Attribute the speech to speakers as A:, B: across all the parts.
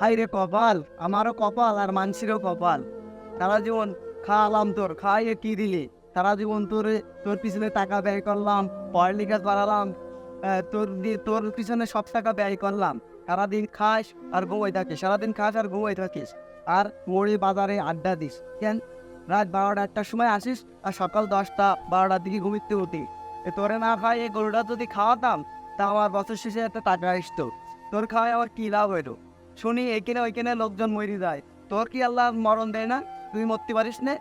A: High রে কপাল, আমারও কপাল আর মানসিরও কপাল। সারা জীবন খাওয়ালাম তোর খাইয়ে কি দিলি? সারা জীবন তোর তোর পিছনে টাকা ব্যয় করলাম, পড়ালেখা করালাম তোর তোর পিছনে সব টাকা ব্যয় করলাম। সারাদিন খাস আর ঘুমাই থাকিস, সারাদিন খাস আর ঘুমাই থাকিস। আর মোড়ে বাজারে আড্ডা দিস, কেন? রাত বারোটা একটার সময় আসিস আর সকাল দশটা, বারোটার দিকে ঘুমিতে উঠি। তোরে না খাই এই গরুটা যদি খাওয়াতাম, তা আমার বছর শেষে একটা টাকা আসতো। তোর খাওয়ায় আমার কী লাভ হইল? শুনি এখানে ওইখানে লোকজন মরি যায়। তোর কি আল্লাহ মরণ দেয় না? তুই মরতে পারিস না।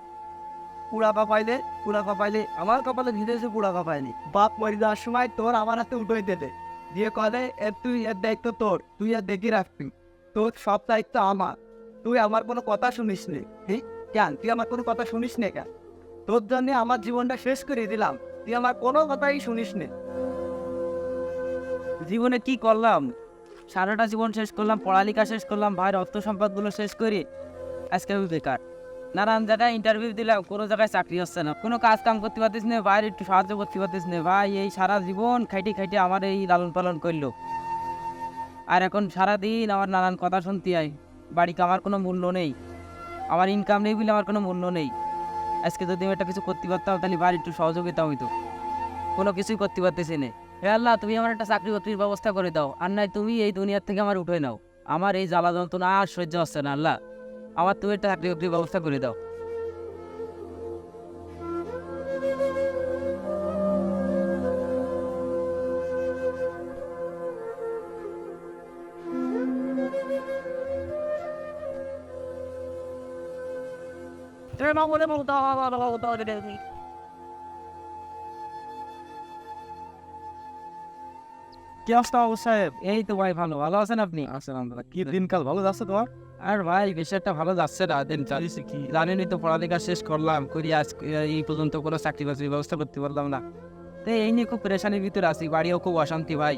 A: পুরা কপাইলে পুরা কপাইলে আমার কপালে ভিজেছে পুরা কপাইলি বাপ মরি যাওয়ার সময় তোর আমার হাতে উঠোই দেবে দিয়ে কলে এর তুই, এর দায়িত্ব তোর। তুই আর দেখি রাখবি তোর সব দায়িত্ব আমার। তুই আমার কোনো কথা শুনিস নে। হ্যাঁ কেন? তুই আমার কোনো কথা শুনিস নে কেন? তোর জন্য আমার জীবনটা শেষ করে দিলাম। তুই আমার কোনো কথাই শুনিস নে।
B: জীবনে কি করলাম? সারাটা জীবন শেষ করলাম, পড়ালেখা শেষ করলাম, ভাইয়ের অর্থ সম্পদগুলো শেষ করি। আজকে আমি বেকার। নানান জায়গায় ইন্টারভিউ দিলাম কোনো জায়গায় চাকরি হচ্ছে না। কোনো কাজ কাম করতে পারতিস না, ভাইয়ের একটু সাহায্য করতে পারতিস না। ভাই, এই সারা জীবন খাইটি খাইটি আমার এই লালন পালন করল। আর এখন সারাদিন আমার নানান কথা শুনতে হয়। বাড়িতে আমার কোনো মূল্য নেই। আমার ইনকাম নেই বলে আমার কোনো মূল্য নেই। আজকে যদি আমি একটা কিছু করতে পারতাম, তাহলে ভাইয়ের একটু সহযোগিতা হইতো। কোনো কিছুই করতে পারতেছি না। হে আল্লাহ তুমি আমার একটা চাকরি বাকরির ব্যবস্থা করে দাও আর নাই তুমি এই দুনিয়ার থেকে আমার উঠে নাও আমার এই জ্বালা যন্ত্রণা আর সহ্য হচ্ছে না আল্লাহ আমার তুমি একটা চাকরি বাকরির ব্যবস্থা করে দাও
A: কি অবস্থা বাবু সাহেব?
B: এই তো ভাই ভালো। ভালো আছেন আপনি?
A: আলহামদুলিল্লাহ। কি দিনকাল ভালো যাচ্ছে তোমার?
B: আর ভাই বেশি ভালো যাচ্ছে না দিন চালিয়েছি কি? জানেনই তো পড়ালেখা শেষ করলাম করি আজ এই পর্যন্ত কোনো চাকরি বাকরির ব্যবস্থা করতে পারলাম না। তো এই নিয়ে খুব পেরেশানির ভিতরে আছি বাড়িও খুব অশান্তি ভাই।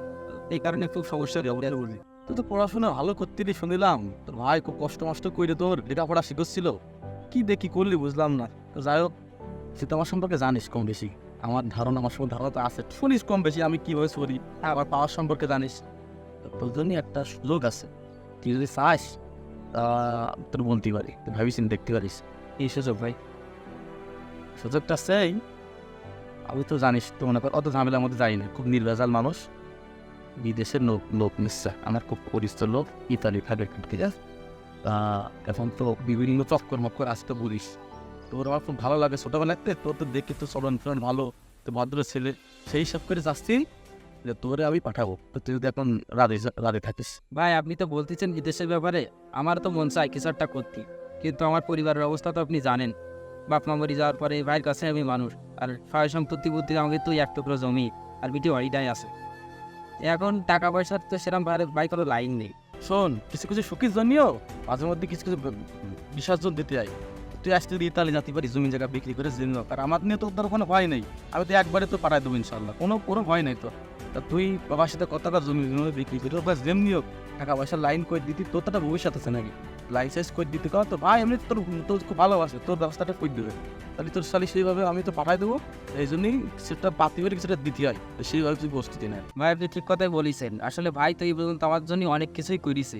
B: এই কারণে খুব সমস্যা বুঝি
C: তুই তো পড়াশোনা ভালো করতেলি শুনিলাম। তোর ভাই খুব কষ্ট মষ্ট করে তোর লেখাপড়া শিখছিল। কি দেখি করলি বুঝলাম না। তো যাই হোক তুই তো আমার সম্পর্কে জানিস কম বেশি। আমার ধারণা, আমার সম্পর্কে ধারণা তো আছে। শুনিস কম বেশি আমি কীভাবে চলি আমার পাওয়ার সম্পর্কে জানিস। তোর জন্য একটা সুযোগ আছে। তুই যদি চাস তোর বলতে পারি তুই ভাবিস দেখতে পারিস।
B: এই সুযোগ ভাই।
C: সুযোগটা সেই, আমি তো জানিস তো মনে কর অত ঝামেলার মধ্যে যাই না। খুব নির্ভেজাল মানুষ। বিদেশের লোক লোক নিশ্চয়। আমার খুব পরিচিত লোক ইতালি থাকে ঠিক আছে? এখন তো বিভিন্ন চক্কর মক্কর আসতে বলিস। তোর আমার খুব ভালো লাগে ছোটোবেলাতে তোর তো দেখে তো চলন ফলন ভালো তো ভদ্র ছেলে। সেই সব করে যাচ্ছি যে তোরে আমি পাঠাবো। তো তুই যদি এখন রাধে রাধে থাকিস।
B: ভাই আপনি তো বলতেছেন বিদেশের ব্যাপারে আমার তো মন চাই কিছু একটা করতে। কিন্তু আমার পরিবারের অবস্থা তো আপনি জানেন। বাপ মা মরি যাওয়ার পরে ভাইয়ের কাছে আমি মানুষ। আর সহায় সম্পত্তি বুদ্ধি আমাকে তুই এক টুকরো জমি আর বিটি বাড়িটাই আছে। এখন টাকা পয়সার তো সেরকম ভাই কোনো লাইন নেই।
C: শোন কিছু কিছু সুখীর জন্যও মাঝে মধ্যে কিছু কিছু বিসর্জন দিতে যাই তুই আসতে যদি ইতালি যাতে পারি জমি জায়গা বিক্রি করে জন্য আর আমার নিয়ে তো তোর কোনো ভয় নেই। আমি তো একবারে তো পাঠাই দেবো ইনশাল্লাহ কোনো কোনো ভয় নেই তো। তা তুই বাবার সাথে কত টাকা জমি জমি বিক্রি করে বা যেমনি হোক, টাকা পয়সা লাইন করে দিতি, তোর তো ভবিষ্যৎ আছে নাকি? লাইসেন্স করে দিতে কর তো, ভাই, এমনি তোর তোর খুব ভালোবাসে, তোর ব্যবস্থাটা করে দেবে? তাহলে তোর সালি সেইভাবে আমি তো পাঠাই দেবো। এই জন্যই সেটা পাতি করে সেটা দিতে হয়। সেইভাবে তুই প্রস্তুতি নেয়
B: ভাই, আপনি ঠিক কথাই বলেছেন। আসলে ভাই তো এই পর্যন্ত আমার জন্য অনেক কিছুই করেছে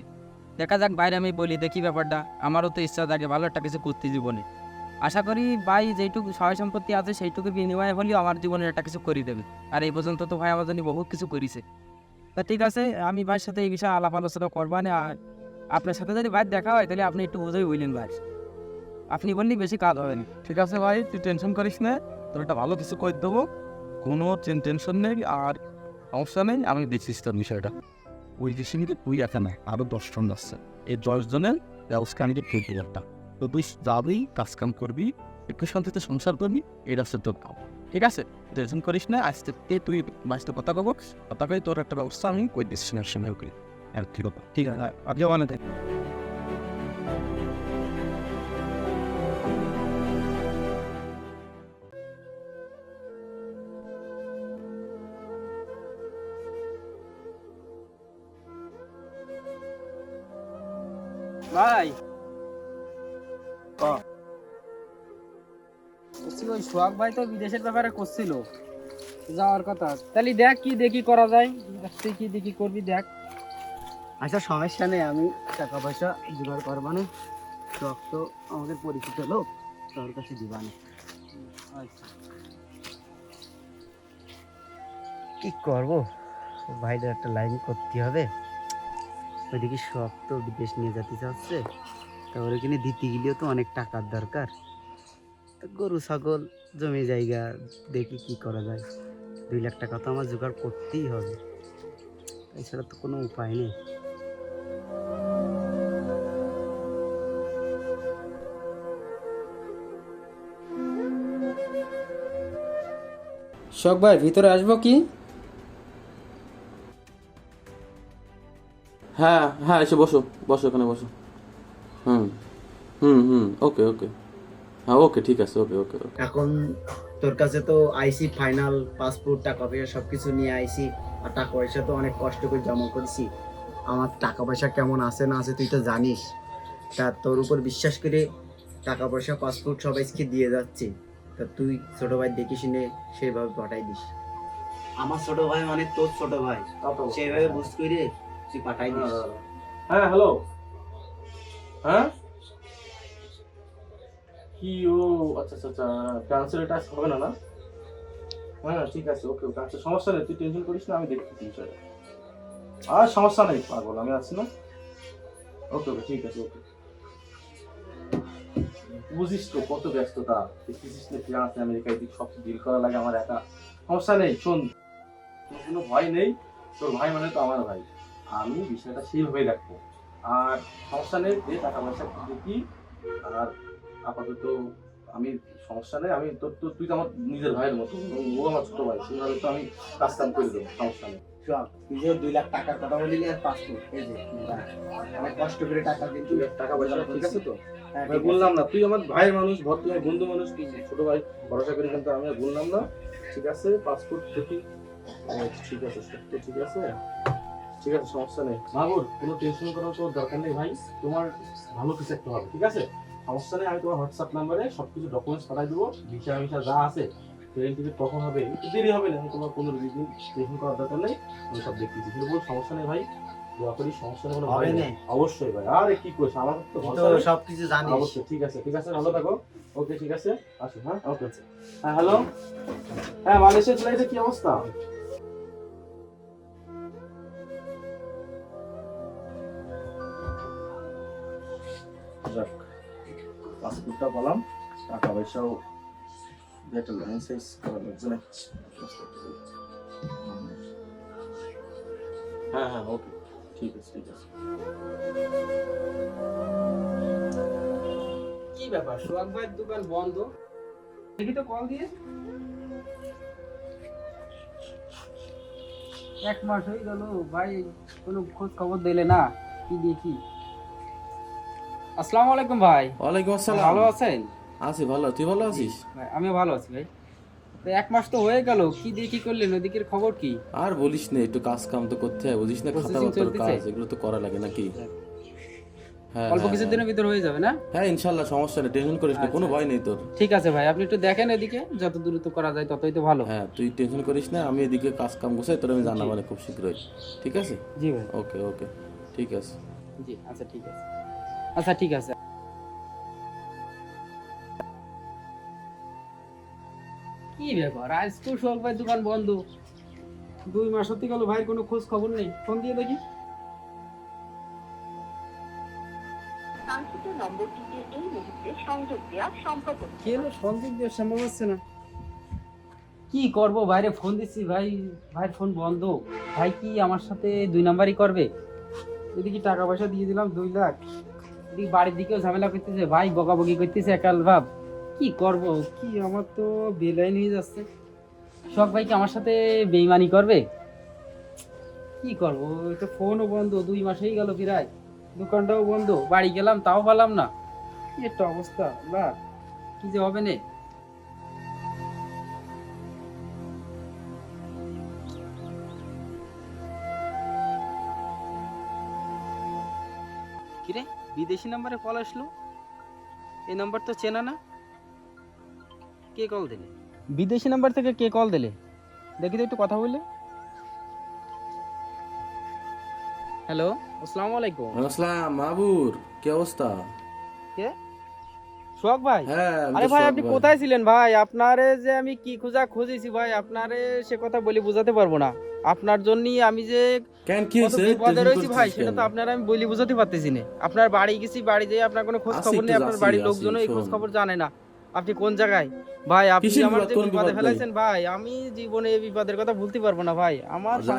B: দেখা যাক বাইরে আমি বলি, দেখি ব্যাপারটা। আমারও তো ইচ্ছা থাকে ভালো একটা কিছু করতে জীবনে। আশা করি ভাই যেইটুকু সহায় সম্পত্তি আছে সেইটুকু বিনিময়ে হলেও আমার জীবনে একটা কিছু করে দেবে। আর এই পর্যন্ত তো ভাই আমার জন্য বহুত কিছু করেছে। তা ঠিক আছে, আমি ভাইয়ের সাথে এই বিষয়ে আলাপ আলোচনা করবানে আর আপনার সাথে যদি ভাই দেখা হয়, তাহলে আপনি একটু বোঝাই বললেন ভাই। আপনি বললেই বেশি কাজ হবে না।
C: ঠিক আছে ভাই, তুই টেনশন করিস না। তোর একটা ভালো কিছু করে দেবো। কোনো টেনশন নেই, আর সমস্যা নেই, আমি দেখছিস তোর বিষয়টা। ওই দেশে কিন্তু তুই একা না আরও দশজন যাচ্ছে এই দশজনের ব্যবস্থা আমি ফেলতে একটা। তো তুই যাবি কাজ কাম করবি, একটু শান্তিতে সংসার করবি এটা হচ্ছে তোর কাম। ঠিক আছে? টেনশন করিস না, আজ থেকে তুই বাসতে কথা কব কথা তোর একটা ব্যবস্থা আমি কই দিচ্ছি না সময় করি। আর ঠিক আছে? ঠিক আছে আজকে অনেক
B: ভাই। ওই সোহাগ ভাই তো বিদেশের ব্যাপারে করছিল। যাওয়ার কথা। তাহলে দেখ কি দেখি করা যায়। তুই কি দেখি করবি দেখ।
A: আচ্ছা সমস্যা নেই। আমি টাকা পয়সা জোগাড় করব না শখ তো আমাদের পরিচিত লোক। তোর কাছে দিবা না কি করব? ভাইদের একটা লাইন করতে হবে। ওইদিকে শখ তো বিদেশ নিয়ে যেতে চাচ্ছে। তা ওর এখানে দিতে গেলেও তো অনেক টাকার দরকার। গরু, ছাগল, জমি জায়গা দেখি কি করা যায়। দুই লাখ টাকা তো আমার জোগাড় করতেই হবে। এছাড়া তো কোনো উপায় নেই।
D: শখ ভাই, ভিতরে আসব কি?
E: হ্যাঁ হ্যাঁ এসে বসো বসো ওখানে বসো। হুম হুম হুম ওকে ওকে। হ্যাঁ ওকে ঠিক আছে ওকে ওকে ওকে।
A: এখন তোর কাছে তো আইসি ফাইনাল পাসপোর্ট টাকা পয়সা সব কিছু নিয়ে আইসি। আর টাকা পয়সা তো অনেক কষ্ট করে জমা করেছি। আমার টাকা পয়সা কেমন আছে না আছে তুই তো জানিস। তা তোর উপর বিশ্বাস করে টাকা পয়সা পাসপোর্ট সবাইকে দিয়ে যাচ্ছি। তা তুই ছোট ভাই দেখিস নে সেইভাবে পাঠাই দিস। আমার ছোট ভাই মানে তোর ছোট ভাই। সেইভাবে বুঝ করে তুই পাঠাই দিস।
C: হ্যাঁ হ্যালো। হ্যাঁ? কি ও আচ্ছা আচ্ছা আচ্ছা ট্রান্সফার এটা হবে না না? হ্যাঁ ঠিক আছে ওকে ওকে আচ্ছা সমস্যা নেই, তুই টেনশন করিস না, আমি দেখতেছি বিষয়টা আর সমস্যা নেই, পাগল, আমি আছি না? ওকে ওকে ঠিক আছে ওকে বুঝিস তো কত ব্যস্ততা, দেখতেছিস না ফ্রান্স আমেরিকা এদিক সব ডিল করা লাগে আমার একা। সমস্যা নেই, শোন। কোনো ভয় নেই, তোর ভাই মানে তো আমার ভাই। আমি বিষয়টা সেইভাবে দেখব। আর সমস্যা নেই যে টাকা পয়সা দেখি আর আপাতত আমি সমস্যা নেই আমি তোর তো তুই তো আমার নিজের ভাইয়ের মতো ও আমার ছোট ভাই সেইভাবে তো আমি কাজ কাম করে দেবো সমস্যা নেই।
A: সব তুই যে দুই লাখ টাকার কথা আর পাসপোর্ট এই যে অনেক কষ্ট করে টাকা কিন্তু
C: টাকা পয়সা ঠিক আছে তো?
A: হ্যাঁ,
C: আমি বললাম না তুই আমার ভাইয়ের মানুষ ভদ্র বন্ধু মানুষ তুই ছোট ভাই ভরসা করি কিন্তু আমি বললাম না। ঠিক আছে পাসপোর্ট দেখি। ঠিক আছে সত্য ঠিক আছে। ঠিক আছে সমস্যা নেই। মাগুর কোনো টেনশন করার তো দরকার নেই ভাই। তোমার ভালো কিছু একটা হবে ঠিক আছে? সমস্যা নেই আমি তোমার হোয়াটসঅ্যাপ নাম্বারে সব কিছু ডকুমেন্টস পাঠাই দেবো। ভিসা ভিসা যা আছে ট্রেন টিকিট কখন হবে দেরি হবে না তোমার কোনো দিন টেনশন করার দরকার নেই আমি সব দেখতেছি কিন্তু বল সমস্যা নেই ভাই? দোয়া করি সমস্যা নেই কোনো ভয়
A: হবে
C: নেই।
A: না
C: অবশ্যই ভাই। আরে কি করছ আমার তো নেই।
A: সবকিছু জানিস।
C: অবশ্যই ঠিক আছে ঠিক আছে ভালো থাকো। ওকে ঠিক আছে আসো হ্যাঁ? ওকে হ্যাঁ হ্যালো হ্যাঁ মালয়েশিয়ার ফ্লাইটে কি অবস্থা? পাসপোর্টটা বললাম টাকা পয়সাও একটা লাইসেন্স করা লাগবে না হ্যাঁ হ্যাঁ ওকে ঠিক আছে ঠিক আছে।
D: কি ব্যাপার? সোহাগ ভাইয়ের দোকান বন্ধ? দেখি তো কল দিয়ে। এক মাস হয়ে গেল, ভাই কোনো খোঁজ খবর দিলে না, কি দেখি আসসালামু আলাইকুম ভাই।
E: ওয়ালাইকুম আসসালাম।
D: ভালো আছেন?
E: আছি ভালো। তুই ভালো আছিস?
D: ভাই আমিও ভালো আছি ভাই। তো এক মাস তো হয়ে গেল কি দিয়ে কি করলেন? ওদিকের খবর কি?
E: আর বলিস না একটু কাজ কাম তো করতে হয় বুঝিস না খাতা পত্র কাজ এগুলো তো করা লাগে নাকি? হ্যাঁ
D: অল্প
E: হ্যাঁ,
D: কিছুদিনের ভিতর হয়ে যাবে না?
E: হ্যাঁ ইনশাল্লাহ সমস্যা নেই টেনশন করিস না কোনো
D: আচ্ছা,
E: ভয় নেই তোর।
D: ঠিক আছে ভাই আপনি একটু দেখেন এদিকে যত দ্রুত করা যায় ততই তো ভালো।
E: হ্যাঁ তুই টেনশন করিস না আমি এদিকে কাজ কাম গোছাই তোর আমি জানাব খুব শীঘ্রই। ঠিক আছে?
D: জি ভাই।
E: ওকে ওকে। ঠিক আছে।
D: জি আচ্ছা ঠিক আছে। আচ্ছা ঠিক আছে। কি ব্যাপার? আজ তো ভাই দোকান বন্ধ। দুই মাস হতে গেল ভাইয়ের কোনো খোঁজ খবর নেই। ফোন দিয়ে দেখি।
F: কাঙ্ক্ষিত নম্বরটিতে এই মুহূর্তে সংযোগ দেওয়া সম্ভব হচ্ছে না।
D: কি হলো সংযোগ দেওয়া সম্ভব হচ্ছে না। কি করব? বাইরে ফোন দিচ্ছি ভাই। ভাইয়ের ফোন বন্ধ। ভাই কি আমার সাথে দুই নাম্বারই করবে? এদিকে টাকা পয়সা দিয়ে দিলাম দুই লাখ। বাড়ির দিকেও ঝামেলা করতেছে ভাই বকাবকি করতেছে একাল ভাব। কি করব, কি আমার তো বেলাইন হয়ে যাচ্ছে। সব ভাই কি আমার সাথে বেইমানি করবে? কি করব তো ফোনও বন্ধ, দুই মাসেই গেল প্রায়। দোকানটাও বন্ধ, বাড়ি গেলাম, তাও পেলাম না। একটা অবস্থা বা কি যে হবে না? বিদেশি নাম্বারে কল আসলো? এই নাম্বার তো চেনা না। কে কল দিলে? বিদেশি নাম্বার থেকে কে কল দিলে? দেখি তো একটু কথা বললে হ্যালো আসসালামু আলাইকুম।
C: আসসালাম মাহবুর কি অবস্থা? কে?
D: সোহাগ ভাই?
C: হ্যাঁ
D: আরে ভাই আপনি কোথায় ছিলেন ভাই? আপনারে যে আমি কি খোঁজা খুঁজেছি ভাই আপনারে সে কথা বলে বোঝাতে পারব না। আপনার জন্যই আমি যে
C: কেন কি হয়েছে?
D: বিপদে রয়েছি ভাই সেটা তো? আপনার আমি বলি বোঝাতে পারতেছি না। আপনার বাড়ি গেছি বাড়ি যেয়ে আপনার কোনো খোঁজ খবর নেই আপনার বাড়ির লোকজনও এই খোঁজ খবর জানে না। আপনি কোন জায়গায়? ভাই আপনি আমার? যে বিপদে? ফেলাইছেন ভাই আমি জীবনে এই বিপদের কথা ভুলতে পারব না ভাই। আমার তো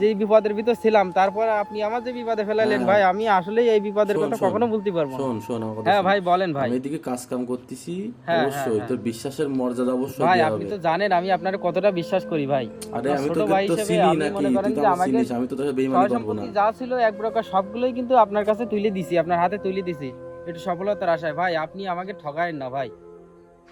D: যে বিপদের ভিতর ছিলাম তারপর আপনি আমার যে বিপদে ফেলাইলেন
C: হ্যাঁ।
D: ভাই আমি আসলে এই বিপদের কথা কখনো ভুলতে পারব না।
C: শোন শোন
D: হ্যাঁ ভাই বলেন ভাই।
C: আমি এদিকে কাজ কাম করতেছি
D: হ্যাঁ,
C: অবশ্যই।
D: হ্যাঁ,
C: তোর বিশ্বাসের মর্যাদা অবশ্যই
D: ভাই আপনি তো জানেন আমি আপনার কতটা বিশ্বাস করি ভাই।
C: আরে আমি তোকে
D: ভাই
C: তো চিনি নাকি তো আমি তো তোকে বেইমানি
D: সয়
C: না।
D: যা ছিল এক প্রকার সবগুলোই কিন্তু আপনার কাছে তুলে দিছি আপনার হাতে তুলে দিছি। একটু সফলতার আশায়। ভাই আপনি আমাকে ঠগায়েন না ভাই।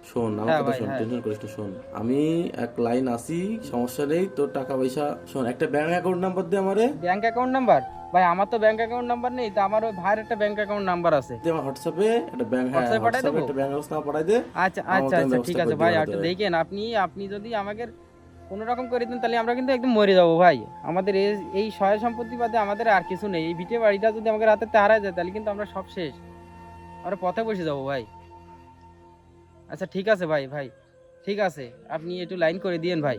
C: শোন আমার
D: হ্যাঁ
C: কথা শোন
D: হ্যাঁ।
C: টেনশন করিস না শোন। আমি এক লাইন আসি সমস্যা নেই তোর টাকা পয়সা শোন একটা ব্যাংক অ্যাকাউন্ট নাম্বার দে আমারে।
D: ব্যাংক অ্যাকাউন্ট নাম্বার ভাই আমার তো ব্যাংক অ্যাকাউন্ট নাম্বার নেই তো আমার ওই ভাইয়ের একটা ব্যাংক অ্যাকাউন্ট নাম্বার আছে।
C: দে আমার হোয়াটসঅ্যাপে একটা ব্যাংক হ্যাঁ হোয়াটসঅ্যাপে
D: দেবো?
C: একটা ব্যাংক ব্যবস্থা পাঠাই দে।
D: আচ্ছা আচ্ছা আচ্ছা ঠিক আছে ভাই একটু দেখেন আপনি আপনি যদি আমাকে কোনো রকম করে দেন তাহলে আমরা কিন্তু একদম মরে যাব ভাই। আমাদের এই- এই সহায় সম্পত্তি বাদে আমাদের আর কিছু নেই। এই ভিটে বাড়িটা যদি আমাদের হাতে হারায় যায় তাহলে কিন্তু আমরা সব শেষ। আমরা পথে বসে যাব ভাই। আচ্ছা ঠিক আছে ভাই ভাই। ঠিক আছে আপনি একটু লাইন করে দিয়েন ভাই।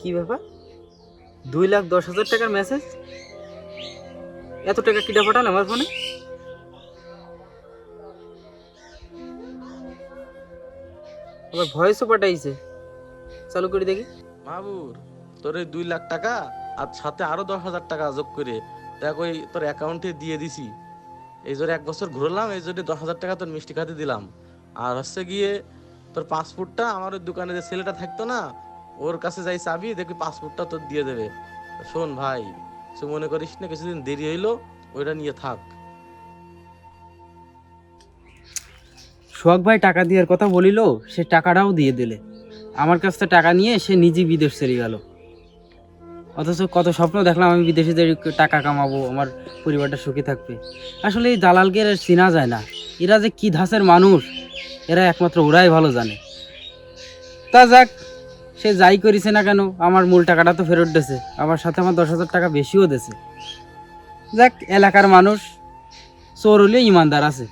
D: কি ব্যাপার? দুই লাখ দশ হাজার টাকার মেসেজ এত টাকা কিটা পাঠান আমার ফোনে? আবার ভয়েসও পাঠাইছে। চালু করে দেখি।
C: মাহবুর তোর এই দুই লাখ টাকা আর সাথে আরও দশ হাজার টাকা যোগ করে। দেখ ওই তোর অ্যাকাউন্টে দিয়ে দিছি। এই জন্য এক বছর ঘুরলাম, এই জন্য দশ হাজার টাকা তোর মিষ্টি খাতে দিলাম। আর হচ্ছে গিয়ে তোর পাসপোর্টটা আমার ওই দোকানে যে ছেলেটা থাকতো না, ওর কাছে যাই চাবি, দেখবি পাসপোর্টটা তোর দিয়ে দেবে। শোন ভাই, তুই মনে করিস না, কিছুদিন দেরি হইল, ওইটা নিয়ে থাক।
D: সোহাগ ভাই টাকা দেওয়ার কথা বলিল, সে টাকাটাও দিয়ে দিলে। আমার কাছ থেকে টাকা নিয়ে সে নিজে বিদেশ চলে গেল। অথচ কত স্বপ্ন দেখলাম আমি বিদেশে যে টাকা কামাবো, আমার পরিবারটা সুখে থাকবে। আসলে এই দালালকে এরা চেনা যায় না। এরা যে কি ধাঁচের মানুষ, এরা একমাত্র ওরাই ভালো জানে। তা যাক, সে যাই করেছে না কেন, আমার মূল টাকাটা তো ফেরত দিয়েছে। আমার সাথে আমার দশ হাজার টাকা বেশিও দিয়েছে। যাক, এলাকার মানুষ, চোর হলেও ইমানদার আছে।